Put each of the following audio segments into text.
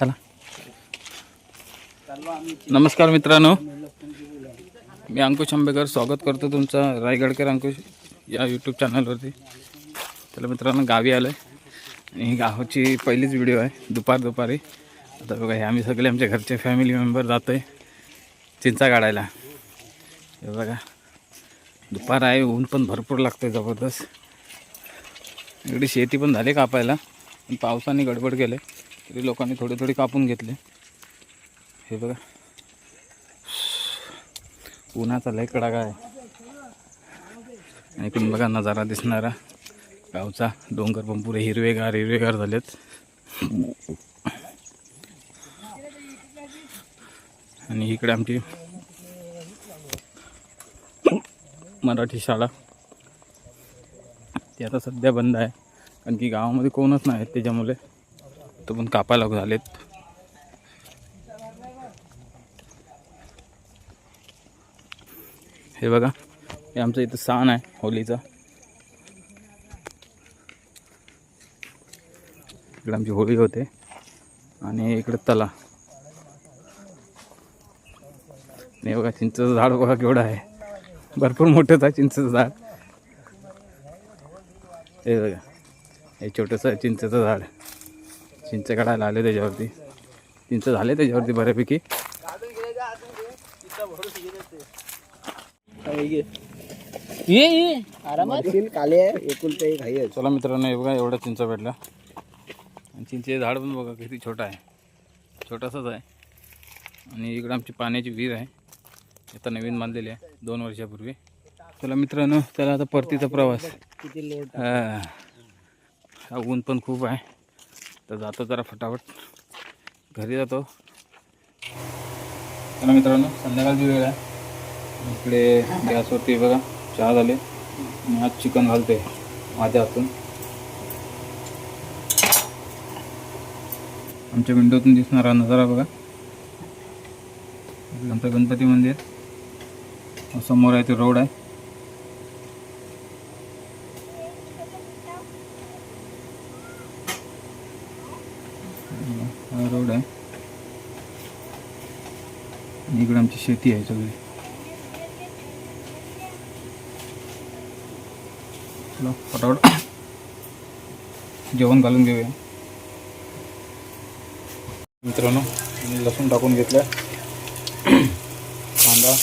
चला. नमस्कार मित्रांनो. मी अंकुश आंबेकर स्वागत करतो तुमचा रायगडकर अंकुश या यूट्यूब चॅनलवरती चला मित्रांनो गावी आलो आहे आणि ही गावाची पहिलीच व्हिडिओ आहे. दुपार दुपारी. आता बघा हे आम्ही सगळे आमच्या घरचे फॅमिली मेंबर जातो आहे चिंचा काढायला. हे बघा दुपार आहे ऊन पण भरपूर लागतं आहे जबरदस्त. इकडे शेती पण झाली कापायला. पण पावसाने गडबड केले. तरी लोकांनी थोडे थोडे कापून घेतले. हे बघा. उन्हाचा लय कडागा आहे. आणि इकडून बघा नजारा दिसणारा. गावचा डोंगर पण पुरे हिरवेगार हिरवेगार झालेत. आणि इकडे आमची मराठी शाळा. ती आता सध्या बंद आहे. कारण की गावामध्ये कोणच नाही त्याच्यामुळे. तो पण कापायला झालेत. हे बघा हे आमचं इथं सण आहे होलीचा. इकडे आमची होळी होते आणि इकडे तला. नाही बघा चिंचेचं झाड बघा केवढं आहे. भरपूर मोठंच आहे चिंचेचं झाड. हे बघा हे छोटंसं चिंचेचं झाड. चिंच काढायला आले त्याच्यावरती. चिंच झाले त्याच्यावरती बऱ्यापैकी. ये ये. आरामात. काले एकुलते एक आहे. चला मित्रांनो हे बघा एवढा चिंच भेटला. आणि चिंचेचं झाड पण बघा किती छोटा आहे. छोटासाच आहे. आणि इकडं आमची पाण्याची विहीर आहे. आता नवीन बांधलेली आहे दोन वर्षापूर्वी. चला मित्रांनो त्याला आता परतीचा प्रवास. किती लोट हा. हा ऊन पण खूप आहे. तर जातो जरा फटाफट. घरी जातो. चला मित्रांनो संध्याकाळची वेळ आहे. इकडे गॅसवरती बघा चहा झाले. मी आज चिकन घालते माझ्या हातून. आमच्या विंडोतून दिसणारा नजारा बघा. नंतर आमचं गणपती मंदिर. समोर आहे ते रोड आहे. हा रोड आहे. आणि इकडे आमची शेती आहे सगळी. चला फटाफट जेवण घालून घेऊया. मित्रांनो मी लसूण टाकून घेतलं कांदा.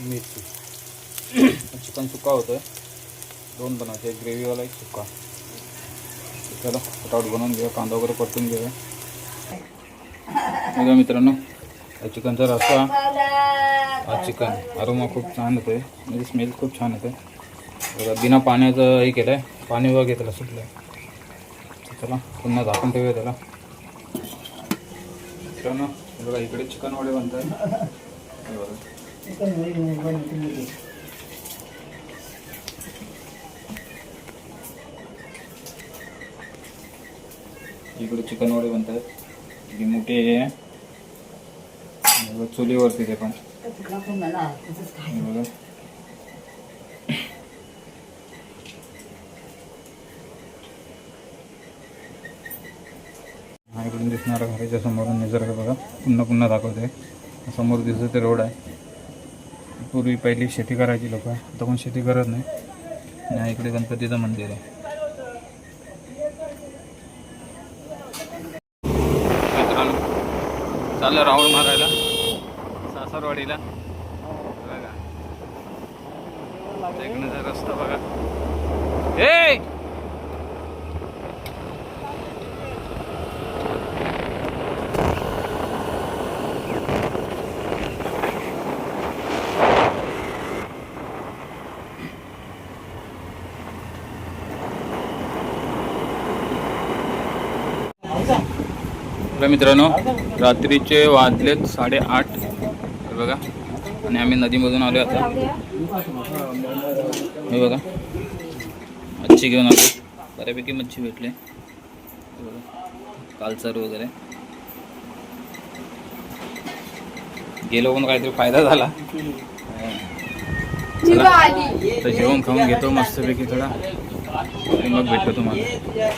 मिरची. चिकन सुका होतं दोन बनवायचे एक ग्रेव्हीवाला एक सुका. चला फटाफट बनवून घेऊया कांदा वगैरे परतून घेऊया. बघा मित्रांनो हा चिकनचा रस्सा. हा चिकन अरोमा खूप छान होते म्हणजे स्मेल खूप छान येते बघा बिना पाण्याचं हे केलं आहे पाणी वगैरे त्याला सुटलं चला पुन्हा झाकून ठेवूया त्याला. मित्रांनो बघा इकडे चिकन वडे बनतात इकडे चिकन वडे बनतात. ही मोठी आहे. हे चुलीवरती ते पण. बघा. इकडून दिसणारा घराच्या समोरून निसर्ग बघा. पुन्हा पुन्हा दाखवते समोर दिसत ते रोड आहे. पूर्वी पहिली शेती करायची लोक. आता कोण शेती करत नाही. आणि इकडे गणपतीचं मंदिर आहे मित्रांनो चाललं राऊंड मारायला. सासरवाडीला. बघा. रस्ता बघा. हे आपल्या मित्रांनो रात्रीचे वाजलेत साडेआठ. हे बघा. आणि आम्ही नदीमधून आलो आता. हे बघा. मच्छी घेऊन आलो बऱ्यापैकी मच्छी भेटले. कालसर वगैरे. गेलो पण काहीतरी फायदा झाला. चला. तर जेवण खाऊन घेतो मस्तपैकी थोडा. मग भेटतो तुम्हाला.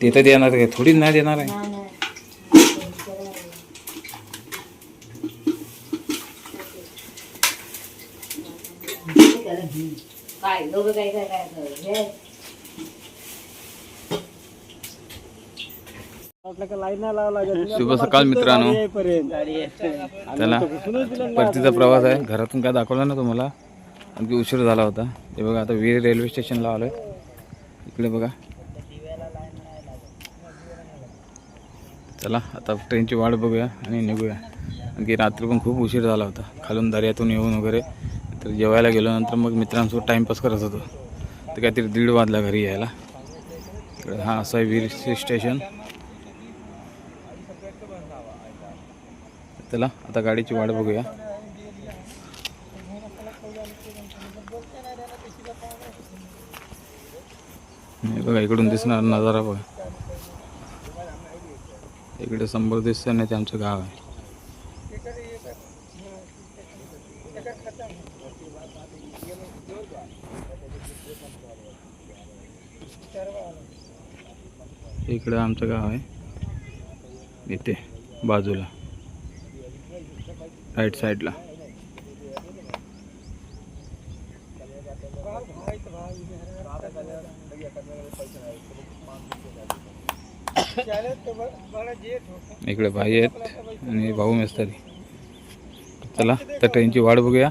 ते तर देणार आहे थोडीच नाही देणार आहे. काय दोघं काय काय काय हे? शुभ सकाळ मित्रांनो. त्याला परतीचा प्रवास आहे. घरातून काय दाखवला ना तुम्हाला? अगदी उशीर झाला होता. ते बघा आता वीर रेल्वे स्टेशनला आलोय. इकडे बघा. चला आता ट्रेनची वाट बघूया आणि निघूया. आणखी रात्री पण खूप उशीर झाला होता. खालून दर्यातून येऊन वगैरे. तर जेवायला गेलो नंतर मग मित्रांसोबत टाईमपास करत होतो. तर काहीतरी दीड वाजला घरी यायला. इकडे हा असं आहे वीर स्टेशन चला आता गाडीची वाट बघूया हे बघा इकडून दिसणार नजारा बघा. इकडे समोर दिसतं नाही ते आमचं गाव आहे. इकडे आमचं गाव आहे. इथे बाजूला. राईट साईडला इकडे भाई आहेत आणि भाऊ मेस्तरी. चला तर ट्रेनची वाट बघूया.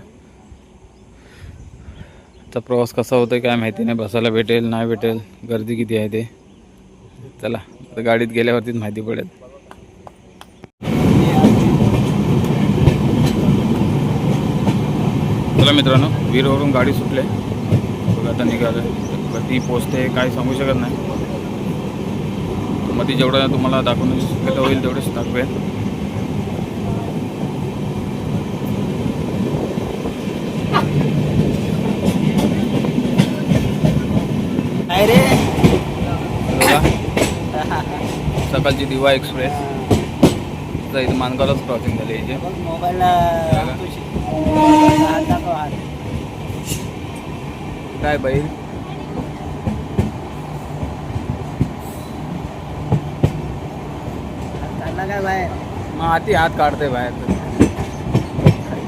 आता प्रवास कसा होतोय काय माहिती नाही बसायला भेटेल नाही भेटेल गर्दी किती आहे ते. चला गाडीत गेल्यावरतीच माहिती पडेल. चला मित्रांनो वीरवरून गाडी सुटले बघा आता निघालं कधी पोचते काय सांगू शकत नाही. मध्ये जेवढं तुम्हाला दाखवून शक्यता होईल तेवढेच दाखवेल. सकाळची दिवा एक्सप्रेस. तर इथं मानगावलाच क्रॉसिंग झाली याची काय बैल काढला काय बाहेर? मग हाती हात काढते बाहेर.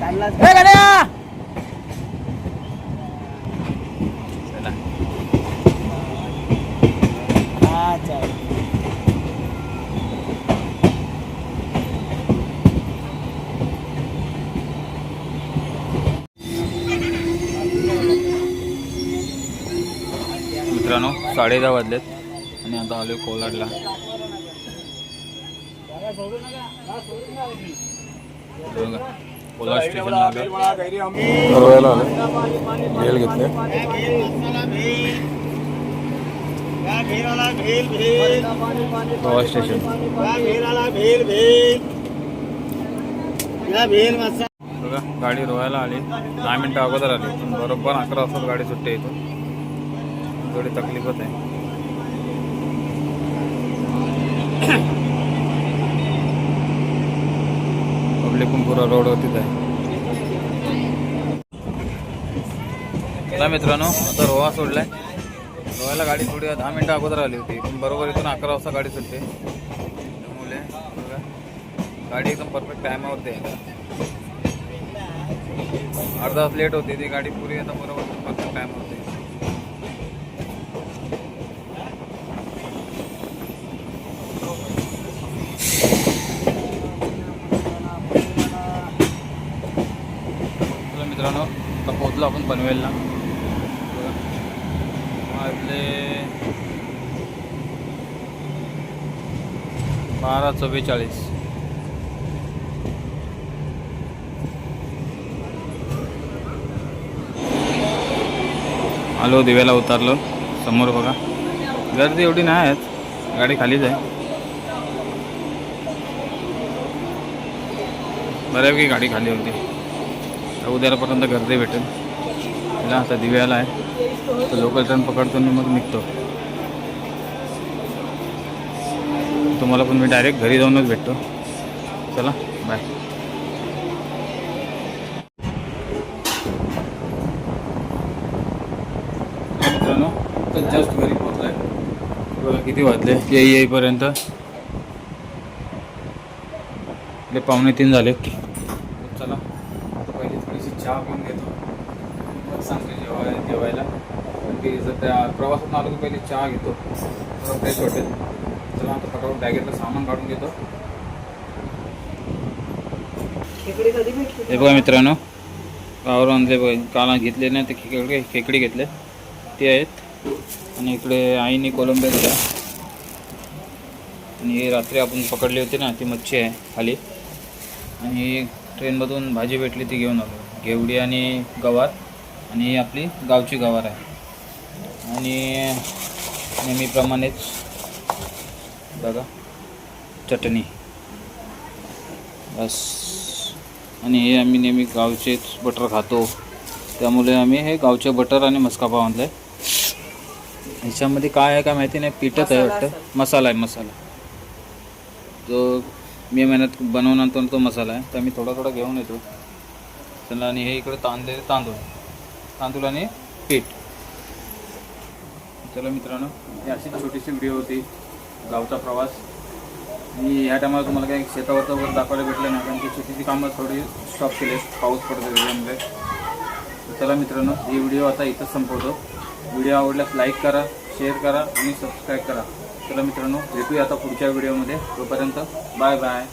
काढला मित्रांनो साडे दहा वाजलेत. आणि आता आलोय कोलाडला. कोलाड स्टेशनला भेल घेतले स्टेशन बघा गाडी रोहायला आली. दहा मिनटं अगोदर आली. पण बरोबर अकरा वाजता गाडी सुट्टी इथून. थोडी तकलीफच आहे पब्लिक पण पुरा रोडवरतीच आहे. चला मित्रांनो आता रोहा सोडलाय. रोहाला गाडी थोडी दहा मिनटं अगोदर आली होती पण बरोबर इथून अकरा वाजता गाडी सुटते त्यामुळे बघा गाडी एकदम परफेक्ट टायमावरती आहे अर्धा तास लेट होती ती गाडी पुरी आता बरोबर परफेक्ट टायमावरती चला मित्रांनो आता आपण पनवेलला. आपले वाजले बारा चव्वेचाळीस. आलो दिव्याला उतरलो. समोर बघा. गर्दी एवढी नाही आहेत. गाडी खालीच आहे. बऱ्यापैकी गाडी खाली होती. तर उद्यापर्यंत गर्दी भेटेल. तिला आता दिव्याला आहे. तर लोकल ट्रेन पकडतो आणि मग निघतो. तुम्हाला पण मी डायरेक्ट घरी जाऊनच भेटतो. चला बाय मित्रांनो तर जस्ट घरी पोहोचलाय. बघा किती वाजले. येई येईपर्यंत. आपले पावणे तीन झाले चला आता पहिली थोडीशी चहा पिऊन घेतो मग सांगतो कारण की जर त्या प्रवासात आलो की पहिले चहा घेतो. फ्रेश वाटेल चला आता फटाफट बॅगेतलं सामान काढून घेतो. हे बघा मित्रांनो गावावर आणले बघा काल घेतले नाही ते खेकडे खेकडे घेतले. ते आहेत. आणि इकडे आईने कोलंबे दिला आणि हे रात्री आपण पकडली होती ना ती मच्छी आहे खाली. आणि ट्रेनमधून भाजी भेटली ती घेऊन आलो. घेवडी आणि गवार. आणि ही आपली गावची गवार आहे. आणि नेहमीप्रमाणेच बघा चटणी. बस. आणि हे आम्ही नेहमी गावचेच बटर खातो. त्यामुळे आम्ही हे गावचे बटर आणि मस्का पाव आणलं आहे ह्याच्यामध्ये काय आहे काय माहिती नाही पिठच आहे वाटतं मसाला आहे मसाला. जो मे महिन्यात बनवून आणतो ना तो मसाला आहे. तर मी थोडा थोडा घेऊन येतो. चला आणि हे इकडे तांदळे तांदूळ. तांदूळ आणि पीठ. चला मित्रांनो ही अशी छोटीशी व्हिडिओ होती गावचा प्रवास. मी ह्या टायमाला तुम्हाला काही शेतावरचं वर दाखवायला भेटलं नाही कारण की शेतीची कामं थोडी स्टॉप केले पाऊस पडतो त्याच्यामुळे. तर चला मित्रांनो ही व्हिडिओ आता इथंच संपवतो. व्हिडिओ आवडल्यास लाईक करा शेअर करा आणि सबस्क्राईब करा. चला मित्रांनो भेटूया आता पुढच्या व्हिडिओमध्ये तोपर्यंत बाय बाय